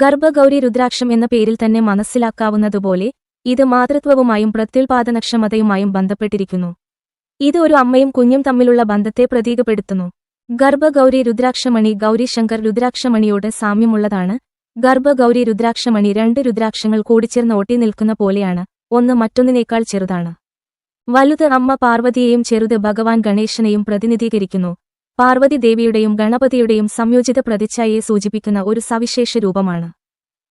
ഗർഭഗൗരി രുദ്രാക്ഷം എന്ന പേരിൽ തന്നെ മനസ്സിലാക്കാവുന്നതുപോലെ ഇത് മാതൃത്വവുമായും പ്രത്യുൽപാദനക്ഷമതയുമായും ബന്ധപ്പെട്ടിരിക്കുന്നു. ഇത് ഒരു അമ്മയും കുഞ്ഞും തമ്മിലുള്ള ബന്ധത്തെ പ്രതീകപ്പെടുത്തുന്നു. ഗർഭഗൗരി രുദ്രാക്ഷമണി ഗൗരിശങ്കർ രുദ്രാക്ഷമണിയോട് സാമ്യമുള്ളതാണ്. ഗർഭഗൗരി രുദ്രാക്ഷമണി രണ്ട് രുദ്രാക്ഷങ്ങൾ കൂടിച്ചേർന്ന് ഒട്ടി നിൽക്കുന്ന പോലെയാണ്. ഒന്ന് മറ്റൊന്നിനേക്കാൾ ചെറുതാണ്. വലുത് അമ്മ പാർവതിയെയും ചെറുത് ഭഗവാൻ ഗണേശനെയും പ്രതിനിധീകരിക്കുന്നു. പാർവതി ദേവിയുടെയും ഗണപതിയുടെയും സംയോജിത പ്രതിച്ഛായയെ സൂചിപ്പിക്കുന്ന ഒരു സവിശേഷ രൂപമാണ്.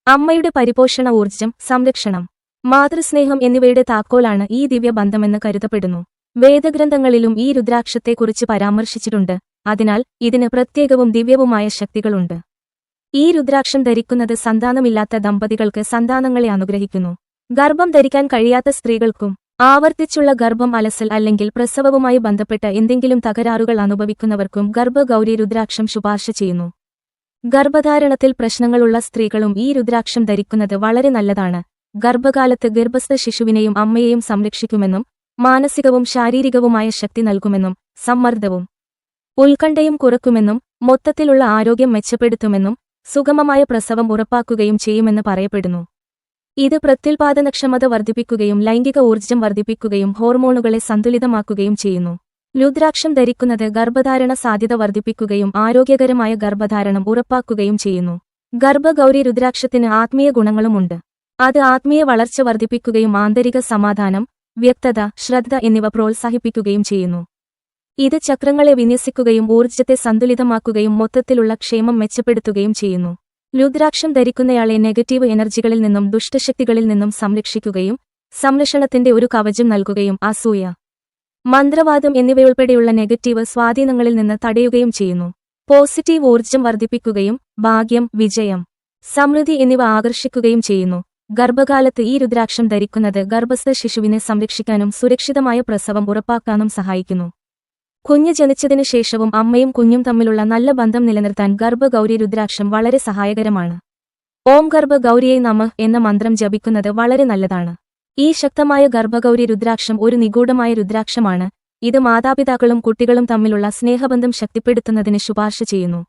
അമ്മയുടെ പരിപോഷണ ഊർജം സംരക്ഷണം മാതൃസ്നേഹം എന്നിവയുടെ താക്കോലാണ് ഈ ദിവ്യബന്ധമെന്ന് കരുതപ്പെടുന്നു. വേദഗ്രന്ഥങ്ങളിലും ഈ രുദ്രാക്ഷത്തെക്കുറിച്ച് പരാമർശിച്ചിട്ടുണ്ട്. അതിനാൽ ഇതിന് പ്രത്യേകവും ദിവ്യവുമായ ശക്തികളുണ്ട്. ഈ രുദ്രാക്ഷം ധരിക്കുന്നത് സന്താനമില്ലാത്ത ദമ്പതികൾക്ക് സന്താനങ്ങളെ അനുഗ്രഹിക്കുന്നു. ഗർഭം ധരിക്കാൻ കഴിയാത്ത സ്ത്രീകൾക്കും ആവർത്തിച്ചുള്ള ഗർഭം അലസൽ അല്ലെങ്കിൽ പ്രസവവുമായി ബന്ധപ്പെട്ട എന്തെങ്കിലും തകരാറുകൾ അനുഭവിക്കുന്നവർക്കും ഗർഭഗൗരി രുദ്രാക്ഷം ശുപാർശ ചെയ്യുന്നു. ഗർഭധാരണത്തിൽ പ്രശ്നങ്ങളുള്ള സ്ത്രീകളും ഈ രുദ്രാക്ഷം ധരിക്കുന്നത് വളരെ നല്ലതാണ്. ഗർഭകാലത്ത് ഗർഭസ്ഥ ശിശുവിനെയും അമ്മയെയും സംരക്ഷിക്കുമെന്നും മാനസികവും ശാരീരികവുമായ ശക്തി നൽകുമെന്നും സമ്മർദ്ദവും ഉത്കണ്ഠയും കുറക്കുമെന്നും മൊത്തത്തിലുള്ള ആരോഗ്യം മെച്ചപ്പെടുത്തുമെന്നും സുഗമമായ പ്രസവം ഉറപ്പാക്കുകയും ചെയ്യുമെന്ന് പറയപ്പെടുന്നു. ഇത് പ്രത്യുൽപാദനക്ഷമത വർദ്ധിപ്പിക്കുകയും ലൈംഗിക ഊർജം വർദ്ധിപ്പിക്കുകയും ഹോർമോണുകളെ സന്തുലിതമാക്കുകയും ചെയ്യുന്നു. രുദ്രാക്ഷം ധരിക്കുന്നത് ഗർഭധാരണ സാധ്യത വർദ്ധിപ്പിക്കുകയും ആരോഗ്യകരമായ ഗർഭധാരണം ഉറപ്പാക്കുകയും ചെയ്യുന്നു. ഗർഭഗൗരി രുദ്രാക്ഷത്തിന് ആത്മീയ ഗുണങ്ങളുമുണ്ട്. അത് ആത്മീയ വളർച്ച വർദ്ധിപ്പിക്കുകയും ആന്തരിക സമാധാനം വ്യക്തത ശ്രദ്ധ എന്നിവ പ്രോത്സാഹിപ്പിക്കുകയും ചെയ്യുന്നു. ഇത് ചക്രങ്ങളെ വിന്യസിക്കുകയും ഊർജത്തെ സന്തുലിതമാക്കുകയും മൊത്തത്തിലുള്ള ക്ഷേമം മെച്ചപ്പെടുത്തുകയും ചെയ്യുന്നു. രുദ്രാക്ഷം ധരിക്കുന്നയാളെ നെഗറ്റീവ് എനർജികളിൽ നിന്നും ദുഷ്ടശക്തികളിൽ നിന്നും സംരക്ഷിക്കുകയും സംരക്ഷണത്തിന്റെ ഒരു കവചം നൽകുകയും അസൂയ മന്ത്രവാദം എന്നിവയുൾപ്പെടെയുള്ള നെഗറ്റീവ് സ്വാധീനങ്ങളിൽ നിന്ന് തടയുകയും ചെയ്യുന്നു. പോസിറ്റീവ് ഊർജം വർദ്ധിപ്പിക്കുകയും ഭാഗ്യം വിജയം സമൃദ്ധി എന്നിവ ആകർഷിക്കുകയും ചെയ്യുന്നു. ഗർഭകാലത്ത് ഈ രുദ്രാക്ഷം ധരിക്കുന്നത് ഗർഭസ്ഥ ശിശുവിനെ സംരക്ഷിക്കാനും സുരക്ഷിതമായ പ്രസവം ഉറപ്പാക്കാനും സഹായിക്കുന്നു. കുഞ്ഞ് ജനിച്ചതിനു ശേഷവും അമ്മയും കുഞ്ഞും തമ്മിലുള്ള നല്ല ബന്ധം നിലനിർത്താൻ ഗർഭഗൗരി രുദ്രാക്ഷം വളരെ സഹായകരമാണ്. ഓം ഗർഭഗൗരിയെ നമ എന്ന മന്ത്രം ജപിക്കുന്നത് വളരെ നല്ലതാണ്. ഈ ശക്തമായ ഗർഭഗൗരി രുദ്രാക്ഷം ഒരു നിഗൂഢമായ രുദ്രാക്ഷമാണ്. ഇത് മാതാപിതാക്കളും കുട്ടികളും തമ്മിലുള്ള സ്നേഹബന്ധം ശക്തിപ്പെടുത്തുന്നതിന് ശുപാർശ ചെയ്യുന്നു.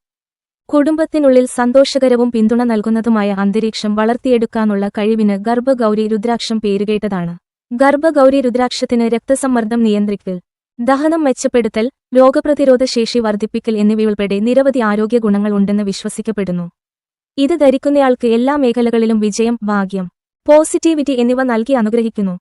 കുടുംബത്തിനുള്ളിൽ സന്തോഷകരവും പിന്തുണ നൽകുന്നതുമായ അന്തരീക്ഷം വളർത്തിയെടുക്കാനുള്ള കഴിവിന് ഗർഭഗൗരി രുദ്രാക്ഷം പേരുകേട്ടതാണ്. ഗർഭഗൗരി രുദ്രാക്ഷത്തിന് രക്തസമ്മർദ്ദം നിയന്ത്രിക്കൽ. ദഹനം മെച്ചപ്പെടുത്തൽ രോഗപ്രതിരോധ ശേഷി വർദ്ധിപ്പിക്കൽ എന്നിവയുൾപ്പെടെ നിരവധി ആരോഗ്യ ഗുണങ്ങൾ ഉണ്ടെന്ന് വിശ്വസിക്കപ്പെടുന്നു. ഇത് ധരിക്കുന്നയാൾക്ക് എല്ലാ മേഖലകളിലും വിജയം ഭാഗ്യം പോസിറ്റിവിറ്റി എന്നിവ നൽകി അനുഗ്രഹിക്കുന്നു.